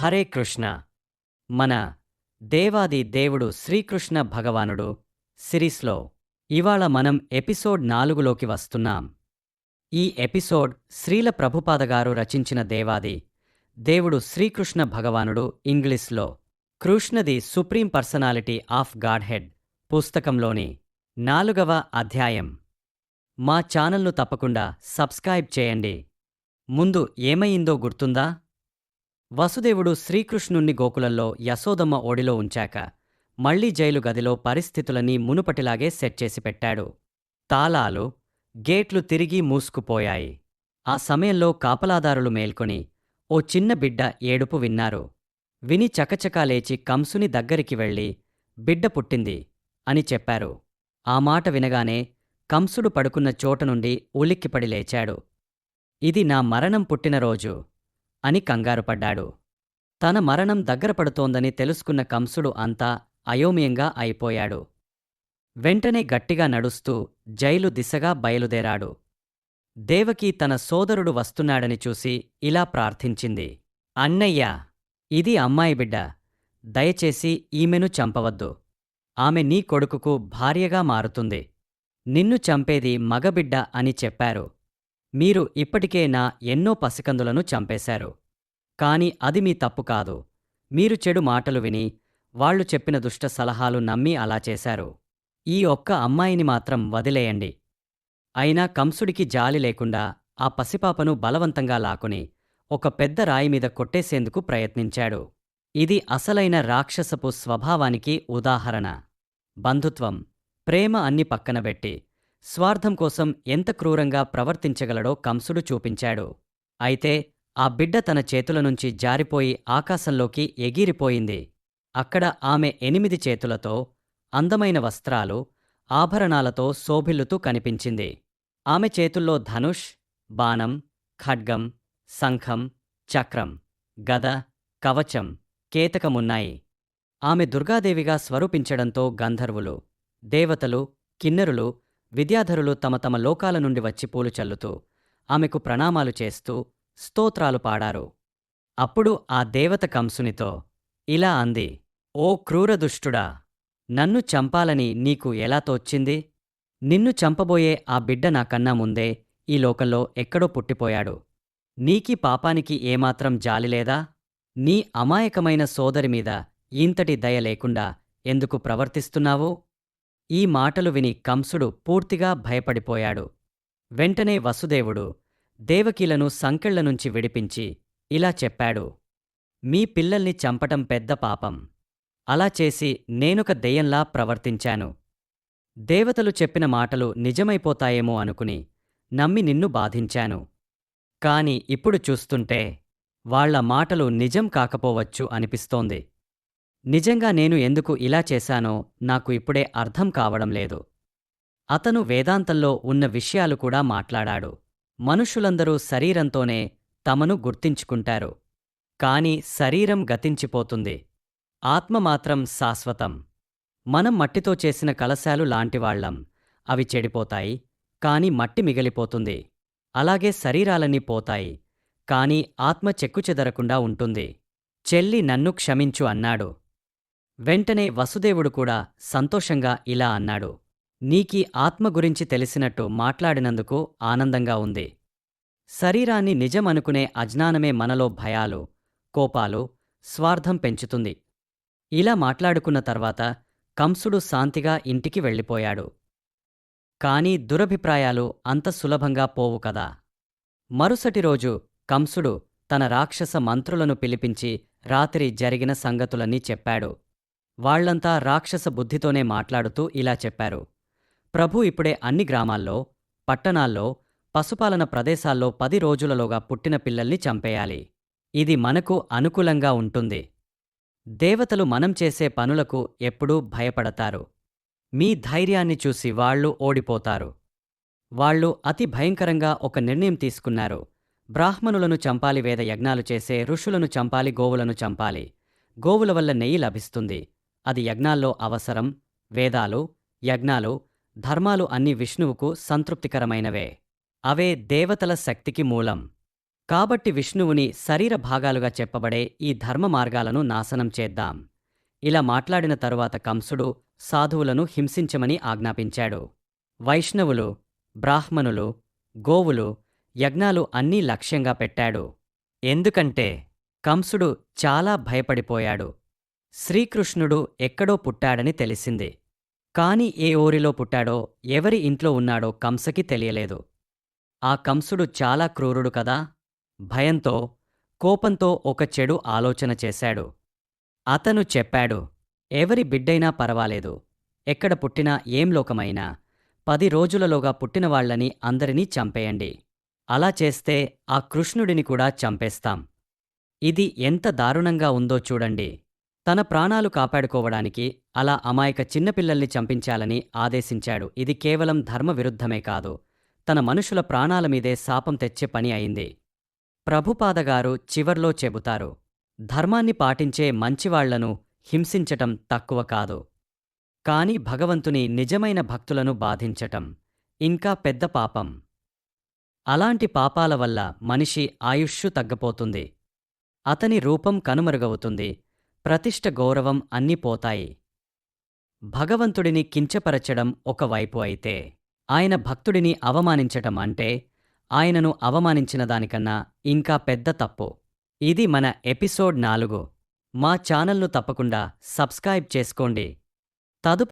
హరే కృష్ణ. మన దేవాది దేవుడు శ్రీకృష్ణ భగవానుడు సిరీస్లో. ఇవాళ మనం ఎపిసోడ్ నాలుగులోకి వస్తున్నాం. ఈ ఎపిసోడ్ శ్రీల ప్రభుపాదగారు రచించిన దేవాది దేవుడు శ్రీకృష్ణ భగవానుడు ఇంగ్లీష్లో. కృష్ణది సుప్రీం పర్సనాలిటీ ఆఫ్ గాడ్హెడ్ పుస్తకంలోని నాలుగవ అధ్యాయం. మా ఛానల్ను తప్పకుండా సబ్స్క్రైబ్ చేయండి. ముందు ఏమయిందో గుర్తుందా? వసుదేవుడు శ్రీకృష్ణుణ్ణి గోకులంలో యశోదమ్మ ఓడిలో ఉంచాక మళ్ళీ జైలు గదిలో పరిస్థితులని మునుపటిలాగే సెట్ చేసి పెట్టాడు. తాళాలు గేట్లు తిరిగి మూసుకుపోయాయి. ఆ సమయంలో కాపలాదారులు మేల్కొని ఓ చిన్న బిడ్డ ఏడుపు విన్నారు. విని చకచకా లేచి కంసుని దగ్గరికి వెళ్ళి బిడ్డ పుట్టింది అని చెప్పారు. ఆ మాట వినగానే కంసుడు పడుకున్న చోట నుండి ఉలిక్కిపడి లేచాడు. ఇది నా మరణం పుట్టినరోజు అని కంగారుపడ్డాడు. తన మరణం దగ్గరపడుతోందని తెలుసుకున్న కంసుడు అంతా అయోమయంగా అయిపోయాడు. వెంటనే గట్టిగా నడుస్తూ జైలు దిశగా బయలుదేరాడు. దేవకి తన సోదరుడు వస్తున్నాడని చూసి ఇలా ప్రార్థించింది. అన్నయ్యా ఇది అమ్మాయి బిడ్డ. దయచేసి ఈమెను చంపవద్దు. ఆమె నీ కొడుకుకు భార్యగా మారుతుంది. నిన్ను చంపేది మగబిడ్డ అని చెప్పారు. మీరు ఇప్పటికే నా ఎన్నో పసికందులను చంపేశారు. కాని అది మీ తప్పు కాదు. మీరు చెడు మాటలు విని వాళ్ళు చెప్పిన దుష్ట సలహాలు నమ్మి అలా చేశారు. ఈ ఒక్క అమ్మాయిని మాత్రం వదిలేయండి. అయినా కంసుడికి జాలి లేకుండా ఆ పసిపాపను బలవంతంగా లాకుని ఒక పెద్ద రాయి మీద కొట్టేసేందుకు ప్రయత్నించాడు. ఇది అసలైన రాక్షసపు స్వభావానికి ఉదాహరణ. బంధుత్వం ప్రేమ అన్ని పక్కనబెట్టి స్వార్థం కోసం ఎంత క్రూరంగా ప్రవర్తించగలడో కంసుడు చూపించాడు. అయితే ఆ బిడ్డ తన చేతుల నుంచి జారిపోయి ఆకాశంలోకి ఎగిరిపోయింది. అక్కడ ఆమె ఎనిమిది చేతులతో అందమైన వస్త్రాలు ఆభరణాలతో శోభిల్లుతూ కనిపించింది. ఆమె చేతుల్లో ధనుష్ బాణం ఖడ్గం శంఖం చక్రం గద కవచం కేతకమున్నాయి. ఆమె దుర్గాదేవిగా స్వరూపించడంతో గంధర్వులు దేవతలు కిన్నెరులు విద్యాధరులు తమ తమ లోకాల నుండి వచ్చి పూలు చల్లుతూ ఆమెకు ప్రణామాలు చేస్తూ స్తోత్రాలు పాడారు. అప్పుడు ఆ దేవత కంసునితో ఇలా అంది ఓ క్రూరదుష్టుడా నన్ను చంపాలని నీకు ఎలా తోచ్చింది నిన్ను చంపబోయే ఆ బిడ్డ నాకన్నా ముందే ఈ లోకంలో ఎక్కడో పుట్టిపోయాడు. నీకి పాపానికి ఏమాత్రం జాలిలేదా నీ అమాయకమైన సోదరి మీద ఇంతటి దయ లేకుండా ఎందుకు ప్రవర్తిస్తున్నావు? ఈ మాటలు విని కంసుడు పూర్తిగా భయపడిపోయాడు. వెంటనే వసుదేవుడు దేవకీలను సంకెళ్ళ నుంచి విడిపించి ఇలా చెప్పాడు. మీ పిల్లల్ని చంపటం పెద్ద పాపం. అలా చేసి నేనొక దెయ్యంలా ప్రవర్తించాను. దేవతలు చెప్పిన మాటలు నిజమైపోతాయేమో అనుకుని నమ్మి నిన్ను బాధించాను. కాని ఇప్పుడు చూస్తుంటే వాళ్ళ మాటలు నిజం కాకపోవచ్చు అనిపిస్తోంది. నిజంగా నేను ఎందుకు ఇలా చేశానో నాకు ఇప్పుడే అర్థం కావడం లేదు. అతను వేదాంతంలో ఉన్న విషయాలు కూడా మాట్లాడాడు. మనుషులందరూ శరీరంతోనే తమను గుర్తించుకుంటారు. కాని శరీరం గతించిపోతుంది. ఆత్మ మాత్రం శాశ్వతం. మనం మట్టితో చేసిన కలశాలు లాంటివాళ్ళం అవి చెడిపోతాయి. కాని మట్టి మిగిలిపోతుంది. అలాగే శరీరాలన్నీ పోతాయి. కాని ఆత్మ చెక్కుచెదరకుండా ఉంటుంది. చెల్లి నన్ను క్షమించు అన్నాడు. వెంటనే వసుదేవుడు కూడా సంతోషంగా ఇలా అన్నాడు. నీకీ ఆత్మ గురించి తెలిసినట్టు మాట్లాడినందుకు ఆనందంగా ఉంది. శరీరాన్ని నిజమనుకునే అజ్ఞానమే మనలో భయాలు కోపాలు స్వార్థం పెంచుతుంది. ఇలా మాట్లాడుకున్న తర్వాత కంసుడు శాంతిగా ఇంటికి వెళ్ళిపోయాడు. కాని దురభిప్రాయాలు అంత సులభంగా పోవు కదా. మరుసటి రోజు కంసుడు తన రాక్షస మంత్రులను పిలిపించి రాత్రి జరిగిన సంగతులన్నీ చెప్పాడు. వాళ్ళంతా రాక్షస బుద్ధితోనే మాట్లాడుతూ ఇలా చెప్పారు. ప్రభు ఇప్పుడే అన్ని గ్రామాల్లో పట్టణాల్లో పశుపాలన ప్రదేశాల్లో పది రోజులలోగా పుట్టిన పిల్లల్ని చంపేయాలి. ఇది మనకు అనుకూలంగా ఉంటుంది. దేవతలు మనం చేసే పనులకు ఎప్పుడూ భయపడతారు. మీ ధైర్యాన్ని చూసి వాళ్ళు ఓడిపోతారు. వాళ్ళు అతి భయంకరంగా ఒక నిర్ణయం తీసుకున్నారు. బ్రాహ్మణులను చంపాలి వేద యజ్ఞాలు చేసే ఋషులను చంపాలి గోవులను చంపాలి. గోవుల వల్ల నెయ్యి లభిస్తుంది. అది యజ్ఞాల్లో అవసరం వేదాలు యజ్ఞాలు ధర్మాలు అన్నీ విష్ణువుకు సంతృప్తికరమైనవే. అవే దేవతల శక్తికి మూలం. కాబట్టి విష్ణువుని శరీర భాగాలుగా చెప్పబడే ఈ ధర్మ మార్గాలను నాశనం చేద్దాం. ఇలా మాట్లాడిన తరువాత కంసుడు సాధువులను హింసించమని ఆజ్ఞాపించాడు. వైష్ణవులు బ్రాహ్మణులు గోవులు యజ్ఞాలు అన్నీ లక్ష్యంగా పెట్టాడు. ఎందుకంటే కంసుడు చాలా భయపడిపోయాడు. శ్రీకృష్ణుడు ఎక్కడో పుట్టాడని తెలిసింది. కాని ఏ ఊరిలో పుట్టాడో ఎవరి ఇంట్లో ఉన్నాడో కంసకి తెలియలేదు. ఆ కంసుడు చాలా క్రూరుడు కదా? భయంతో కోపంతో ఒక చెడు ఆలోచన చేశాడు. అతను చెప్పాడు ఎవరి బిడ్డైనా పర్వాలేదు. ఎక్కడ పుట్టినా ఏం లోకమైనా. పది రోజులలోగా పుట్టినవాళ్ళని అందరినీ చంపేయండి. అలా చేస్తే ఆ కృష్ణుడిని కూడా చంపేస్తాం. ఇది ఎంత దారుణంగా ఉందో చూడండి. తన ప్రాణాలు కాపాడుకోవడానికి అలా అమాయక చిన్నపిల్లల్ని చంపించాలని ఆదేశించాడు. ఇది కేవలం ధర్మ విరుద్ధమే కాదు. తన మనుషుల ప్రాణాల మీదే శాపం తెచ్చే పని అయింది. ప్రభుపాదగారు చివర్లో చెబుతారు. ధర్మాన్ని పాటించే మంచివాళ్ళను హింసించటం తక్కువ కాదు. కాని భగవంతుని నిజమైన భక్తులను బాధించటం ఇంకా పెద్ద పాపం. అలాంటి పాపాల వల్ల మనిషి ఆయుష్షు తగ్గపోతుంది. అతని రూపం కనుమరుగవుతుంది. ప్రతిష్ట గౌరవం అన్నీ పోతాయి. భగవంతుడిని కించపరచడం ఒకవైపు అయితే ఆయన భక్తుడిని అవమానించటం అంటే ఆయనను అవమానించిన దానికన్నా ఇంకా పెద్ద తప్పు. ఇది మన ఎపిసోడ్ నాలుగు. మా ఛానల్ను తప్పకుండా సబ్స్క్రైబ్ చేసుకోండి. తదుపరి